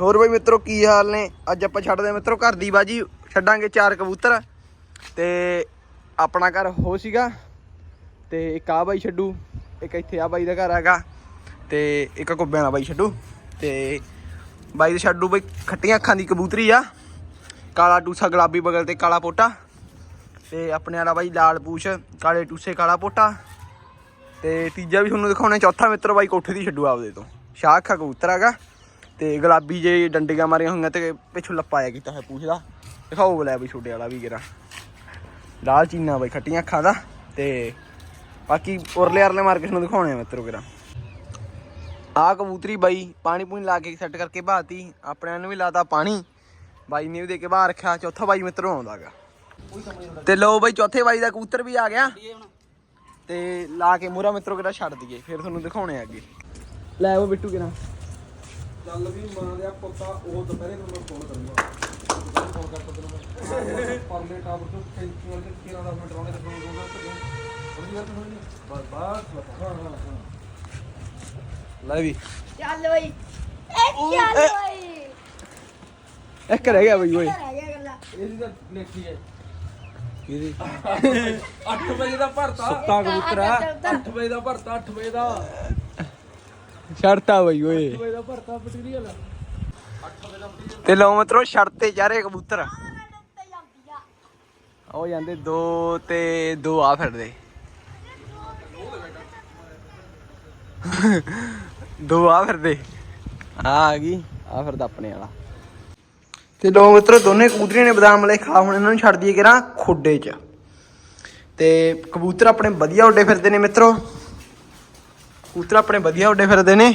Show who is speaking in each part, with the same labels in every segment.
Speaker 1: ਹੋਰ ਬਈ ਮਿੱਤਰੋ ਕੀ ਹਾਲ ਨੇ? ਅੱਜ ਆਪਾਂ ਛੱਡਦੇ ਹਾਂ ਮਿੱਤਰੋ ਘਰ ਦੀ ਬਾਜੀ, ਛੱਡਾਂਗੇ ਚਾਰ ਕਬੂਤਰ। ਤੇ ਆਪਣਾ ਘਰ ਹੋ ਸੀਗਾ। ਤੇ ਇੱਕ ਆ ਬਾਈ ਛੱਡੂ, ਇੱਕ ਇੱਥੇ ਆ ਬਾਈ ਦਾ ਘਰ ਹੈਗਾ। ਤੇ ਇੱਕ ਕੁੱਬਿਆਂ ਦਾ ਬਾਈ ਛੱਡੂ। ਤੇ ਬਾਈ ਦੇ ਛੱਡੂ ਬਈ ਖੱਟੀਆਂ ਅੱਖਾਂ ਦੀ ਕਬੂਤਰੀ ਆ। ਕਾਲਾ ਟੂਸਾ ਗੁਲਾਬੀ ਬਗਲ ਤੇ ਕਾਲਾ ਪੋਟਾ। ਤੇ ਆਪਣੇ ਵਾਲਾ ਬਾਈ ਲਾਲ ਪੂਛ, ਕਾਲੇ ਟੂਸੇ ਕਾਲਾ ਪੋਟਾ। ਤੇ ਤੀਜਾ ਵੀ ਤੁਹਾਨੂੰ ਦਿਖਾਉਣਾ ਚੌਥਾ ਮਿੱਤਰ ਬਾਈ ਕੋਠੇ ਦੀ ਛੱਡੂ ਆਪਦੇ ਤੋਂ। ਸ਼ਾਹ ਅੱਖਾਂ ਕਬੂਤਰ ਹੈਗਾ। ਤੇ ਗੁਲਾਬੀ ਜੇ ਡੰਡੀਆਂ ਮਾਰੀਆਂ ਹੋਈਆਂ ਤੇ ਪਿੱਛੋਂ ਲੱਪਾਇਆ ਕੀਤਾ ਹੈ ਪੂਛਦਾ ਦਿਖਾਓ ਲੈ ਬਈ ਛੋਟੇ ਵਾਲਾ ਵੀ ਕਿਰਾ ਲਾਲ ਚੀਨਾ ਬਈ ਖੱਟੀਆਂ ਅੱਖਾਂ ਦਾ ਤੇ ਬਾਕੀ ਉਰਲੇ ਅਰਲੇ ਮਾਰਕੀਟ ਨੂੰ ਦਿਖਾਉਣੇ ਆ ਮਿੱਤਰੋ ਕਿਰਾ ਆ ਕਬੂਤਰੀ ਬਾਈ ਪਾਣੀ ਪੂਣੀ ਲਾ ਕੇ ਸੈੱਟ ਕਰਕੇ ਬਾਤੀ ਆਪਣਿਆਂ ਨੂੰ ਵੀ ਲਾਤਾ ਪਾਣੀ। ਬਾਈ ਨੇ ਵੀ ਦੇ ਕੇ ਬਾਹਰ ਰੱਖਿਆ, ਚੌਥਾ ਬਾਈ ਮਿੱਤਰੋਂ ਆਉਂਦਾਗਾ ਤੇ ਲੋ ਬਾਈ ਚੌਥੇ ਬਾਈ ਦਾ ਕਬੂਤਰ ਵੀ ਆ ਗਿਆ। ਤੇ ਲਾ ਕੇ ਮੂਰਾ ਮਿੱਤਰੋ ਕਿਹੜਾ ਛੱਡ ਦਈਏ, ਫਿਰ ਤੁਹਾਨੂੰ ਦਿਖਾਉਣੇ ਆ ਅੱਗੇ। ਲੈ ਉਹ ਬਿੱਟੂ ਕਿਹੜਾ।
Speaker 2: ਚੱਲ ਵੀ ਮਾਂ ਦਾ ਪੁੱਤਾ ਉਹ ਦੁਪਹਿਰੇ ਨੂੰ ਮੈਂ ਫੋਨ ਕਰੂੰਗਾ। ਫੋਨ ਕਰ ਮੈਂ ਪਰਲੇ ਟਾਵਰ ਤੋਂ ਟੈਂਕੀ ਵਾਲੇ ਕਿਹੜਾ ਦਾ ਮਿੰਟ ਰੋਣੇ ਤੇ ਫੋਨ ਕਰੂੰਗਾ ਥੋੜੀ ਵਾਰ ਹੋਣੀ ਬਸ ਬਸ ਹਾਂ ਹਾਂ ਹਾਂ।
Speaker 1: ਲੈ ਵੀ।
Speaker 3: ਚੱਲ ਬਈ ਇਹ ਚੱਲ ਬਈ
Speaker 1: ਇੱਕ ਰਹਿ ਗਿਆ ਬਈ ਓਏ।
Speaker 3: ਗੱਲਾਂ
Speaker 2: ਇਹਦੀ ਤਾਂ ਲੇਖੀ ਹੈ।
Speaker 1: ਇਹਦੀ
Speaker 2: 8 ਵਜੇ ਦਾ ਭਰਤਾ।
Speaker 1: ਸੁੱਤਾ ਕਬੂਤਰ ਆ।
Speaker 2: 8 ਵਜੇ ਦਾ ਭਰਤਾ 8 ਵਜੇ ਦਾ। 8
Speaker 1: ਛੜਤਾ ਬਈ ਓਏ।
Speaker 2: ਦਾ ਭਰਤਾ ਮਟੀਰੀਅਲ
Speaker 1: ਤੇ ਲਓ ਮਿੱਤਰੋ ਛੜ ਚਾਰੇ ਕਬੂਤਰ। ਉਹ ਜਾਂਦੇ ਦੋ ਤੇ ਦੋ ਆ ਫਿਰਦੇ। ਦੋ ਆ ਫਿਰਦੇ। ਆ ਆ ਗਈ, ਆ ਫਿਰਦਾ ਆਪਣੇ ਵਾਲਾ। ਤੇ ਲੋ ਮਿੱਤਰੋ, ਦੋਨੇ ਕਬੂਤਰੀਆਂ ਨੇ ਬਦਾਮ ਵਾਲੇ ਖਾ, ਹੁਣ ਇਹਨਾਂ ਨੂੰ ਛੱਡ ਦਈਏ ਕਿਰਾਂ ਖੁੱਡੇ 'ਚ। ਤੇ ਕਬੂਤਰ ਆਪਣੇ ਵਧੀਆ ਉੱਡੇ ਫਿਰਦੇ ਨੇ ਮਿੱਤਰੋ। ਕਬੂਤਰ ਆਪਣੇ ਵਧੀਆ ਉੱਡੇ ਫਿਰਦੇ ਨੇ।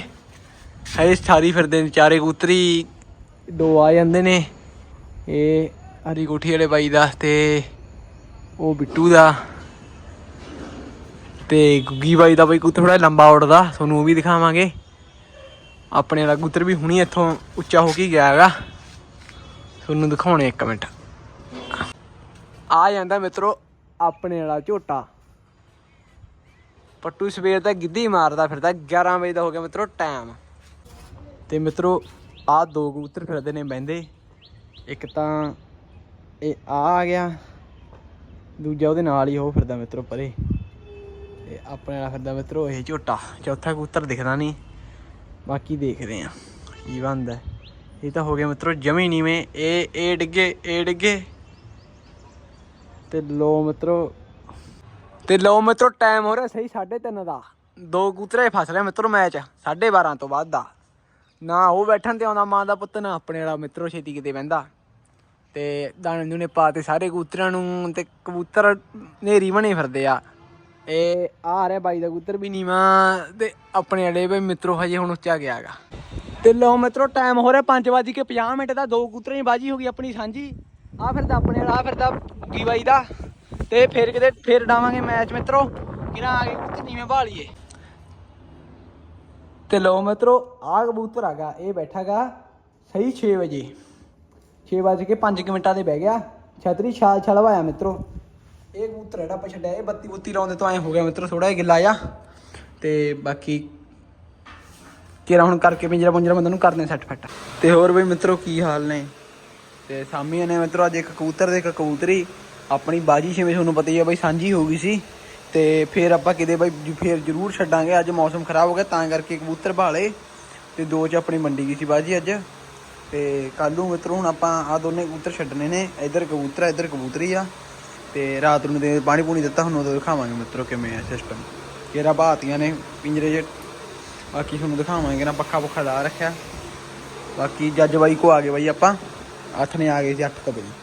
Speaker 1: ਹੈ ਸਾਰੀ ਫਿਰਦੇ ਨੇ ਚਾਰੇ ਕਬੂਤਰੀ, ਦੋ ਆ ਜਾਂਦੇ ਨੇ। ਇਹ ਹਰੀ ਕੋਠੀ ਵਾਲੇ ਬਾਈ ਦਾ ਤੇ ਉਹ ਬਿੱਟੂ ਦਾ। ਤੇ ਗੁੱਗੀ ਬਾਈ ਦਾ ਬਾਈ ਕਬੂਤਰ ਥੋੜਾ ਲੰਬਾ ਉੱਡਦਾ, ਤੁਹਾਨੂੰ ਉਹ ਵੀ ਦਿਖਾਵਾਂਗੇ। ਆਪਣੇ ਵਾਲਾ ਕਬੂਤਰ ਵੀ ਹੁਣੀ ਇੱਥੋਂ ਉੱਚਾ ਹੋ ਕੇ ਗਿਆ ਹੈਗਾ। ਤੁਹਾਨੂੰ ਦਿਖਾਉਣੇ ਇੱਕ ਮਿੰਟ। ਆ ਜਾਂਦਾ ਮਿੱਤਰੋ, ਆਪਣੇ ਵਾਲਾ ਝੋਟਾ। ਪੱਟੂ ਸਵੇਰ ਦਾ ਗਿੱਧੀ ਮਾਰਦਾ ਫਿਰਦਾ 11 ਵਜੇ ਦਾ ਹੋ ਗਿਆ ਮਿੱਤਰੋ ਟਾਈਮ ਤੇ ਮਿੱਤਰੋ ਆ ਦੋ ਕਬੂਤਰ ਫਿਰਦੇ ਨੇ ਬਹਿੰਦੇ। ਇੱਕ ਤਾਂ ਇਹ ਆ ਆ ਗਿਆ, ਦੂਜਾ ਉਹਦੇ ਨਾਲ ਹੀ ਉਹ ਫਿਰਦਾ ਮਿੱਤਰੋ ਪਰੇ। ਤੇ ਆਪਣੇ ਵਾਲਾ ਫਿਰਦਾ ਮਿੱਤਰੋ ਇਹ ਝੋਟਾ, ਚੌਥਾ ਕਬੂਤਰ ਦਿਖਦਾ ਨਹੀਂ। ਬਾਕੀ ਦੇਖਦੇ ਆ ਕੀ ਬਣਦਾ। ਇਹ ਤਾਂ ਹੋ ਗਿਆ ਮਿੱਤਰੋ ਜਮੀ ਨੀਵੇਂ, ਇਹ ਇਹ ਡਿੱਗੇ ਇਹ ਡਿੱਗੇ। ਤੇ ਲੋ ਮਿੱਤਰੋ ਤੇ ਲਓ ਮਿੱਤਰੋ ਟਾਈਮ ਹੋ ਰਿਹਾ ਸਹੀ 3:30 ਦਾ। ਦੋ ਕਬੂਤਰੇ ਫਸ ਰਹੇ ਮਿੱਤਰੋ ਮੈਚ 12:30 ਤੋਂ ਬਾਅਦ ਦਾ। ਨਾ ਉਹ ਬੈਠਣ ਤੇ ਆਉਂਦਾ ਮਾਂ ਦਾ ਪੁੱਤ, ਨਾ ਆਪਣੇ ਵਾਲਾ ਮਿੱਤਰੋ ਛੇਤੀ ਕਿਤੇ ਬਹਿੰਦਾ। ਤੇ ਦਾਣੇ ਦੂਣੇ ਪਾ ਤੇ ਸਾਰੇ ਕਬੂਤਰਾਂ ਨੂੰ ਤੇ ਕਬੂਤਰ ਨੇਰੀ ਬਣੇ ਫਿਰਦੇ ਆ। ਇਹ ਆ ਰਿਹਾ ਬਾਈ ਦਾ ਕਬੂਤਰ ਵੀ ਨੀਵਾ ਤੇ ਆਪਣੇ ਵਾਲੇ ਵੀ ਮਿੱਤਰੋ ਹਜੇ ਹੁਣ ਉੱਚਾ ਗਿਆਗਾ ਤੇ ਲਓ ਮਿੱਤਰੋ ਟਾਈਮ ਹੋ ਰਿਹਾ 5:50 ਮਿੰਟ ਦਾ। ਦੋ ਕਬੂਤਰਾਂ ਦੀ ਬਾਜੀ ਹੋ ਗਈ ਆਪਣੀ ਸਾਂਝੀ। ਆ ਫਿਰਦਾ ਆਪਣੇ ਵਾਲਾ, ਆ ਫਿਰਦਾ ਕੀ ਬਾਈ ਦਾ। ਤੇ ਫਿਰ ਕਿਤੇ ਫਿਰ ਡਾਵਾਂਗੇ ਮੈਚ ਮਿੱਤਰੋ। ਕਿਹਨਾਂ ਆ ਗਏ ਕਬੂਤਰ ਨੀਵੇਂ ਭਾਲੀਏ ਤੇ ਲੋ ਮਿੱਤਰੋ ਆ ਕਬੂਤਰ ਆਗਾ ਇਹ ਬੈਠਾਗਾ ਸਹੀ 6 ਵਜੇ। 6 ਵਜੇ ਕੇ 5 ਮਿੰਟਾਂ ਦੇ ਬਹਿ ਗਿਆ। ਛਤਰੀ ਛਾਲ ਛਲਵਾਇਆ ਮਿੱਤਰੋ। ਇਹ ਕਬੂਤਰ ਜਿਹੜਾ ਆਪਾਂ ਛੱਡਿਆ ਇਹ ਬੱਤੀ ਬੁੱਤੀ ਲਾਉਂਦੇ ਤੋਂ ਐ ਹੋ ਗਿਆ ਮਿੱਤਰੋ ਥੋੜਾ ਜਿਹਾ ਗਿੱਲਾ ਆ ਤੇ ਬਾਕੀ ਕਿਹੜਾ ਹੁਣ ਕਰਕੇ ਪਿੰਜਰਾ ਪੁੰਜਰਾ ਬੰਦੇ ਨੂੰ ਕਰਨੇ ਸੱਟ ਫੱਟ। ਤੇ ਹੋਰ ਵੀ ਮਿੱਤਰੋ, ਕੀ ਹਾਲ ਨੇ? ਤੇ ਸਾਮੀ ਨੇ ਮਿੱਤਰੋ, ਅੱਜ ਇੱਕ ਕਬੂਤਰ ਦੇ ਇੱਕ ਕਬੂਤਰੀ। ਆਪਣੀ ਬਾਜੀ ਜਿਵੇਂ ਤੁਹਾਨੂੰ ਪਤਾ ਹੀ ਆ ਬਈ ਸਾਂਝੀ ਹੋ ਗਈ ਸੀ ਤੇ ਫਿਰ ਆਪਾਂ ਕਿਤੇ ਬਈ ਫਿਰ ਜ਼ਰੂਰ ਛੱਡਾਂਗੇ। ਅੱਜ ਮੌਸਮ ਖਰਾਬ ਹੋ ਗਿਆ, ਤਾਂ ਕਰਕੇ ਕਬੂਤਰ ਭਾਲੇ ਤੇ ਦੋ ਚ ਆਪਣੀ ਮੰਡੀ ਗਈ ਸੀ ਬਾਜੀ ਅੱਜ। ਤੇ ਕੱਲ ਨੂੰ ਮਿੱਤਰੋ ਹੁਣ ਆਪਾਂ ਆ ਦੋਨੇ ਕਬੂਤਰ ਛੱਡਣੇ ਨੇ। ਇੱਧਰ ਕਬੂਤਰ ਆ, ਇੱਧਰ ਕਬੂਤਰੀ ਆ। ਤੇ ਰਾਤ ਨੂੰ ਦੇ ਪਾਣੀ ਪੂਣੀ ਦਿੱਤਾ, ਹੁਣ ਉਦੋਂ ਦਿਖਾਵਾਂਗੇ ਮਿੱਤਰੋ ਕਿਵੇਂ ਆ ਸਿਸਟਮ ਕਿਹੜਾ ਬਾਤੀਆਂ ਨੇ ਪਿੰਜਰੇ 'ਚ। ਬਾਕੀ ਤੁਹਾਨੂੰ ਦਿਖਾਵਾਂਗੇ ਨਾ ਪੱਖਾ ਪੁੱਖਾ ਲਾ ਰੱਖਿਆ। ਬਾਕੀ ਜੱਜ ਬਾਈ ਕੋ ਆ ਗਏ ਬਾਈ ਆਪਾਂ। ਅੱਠ ਨੇ ਆ ਗਏ ਸੀ 8 ਵਜੇ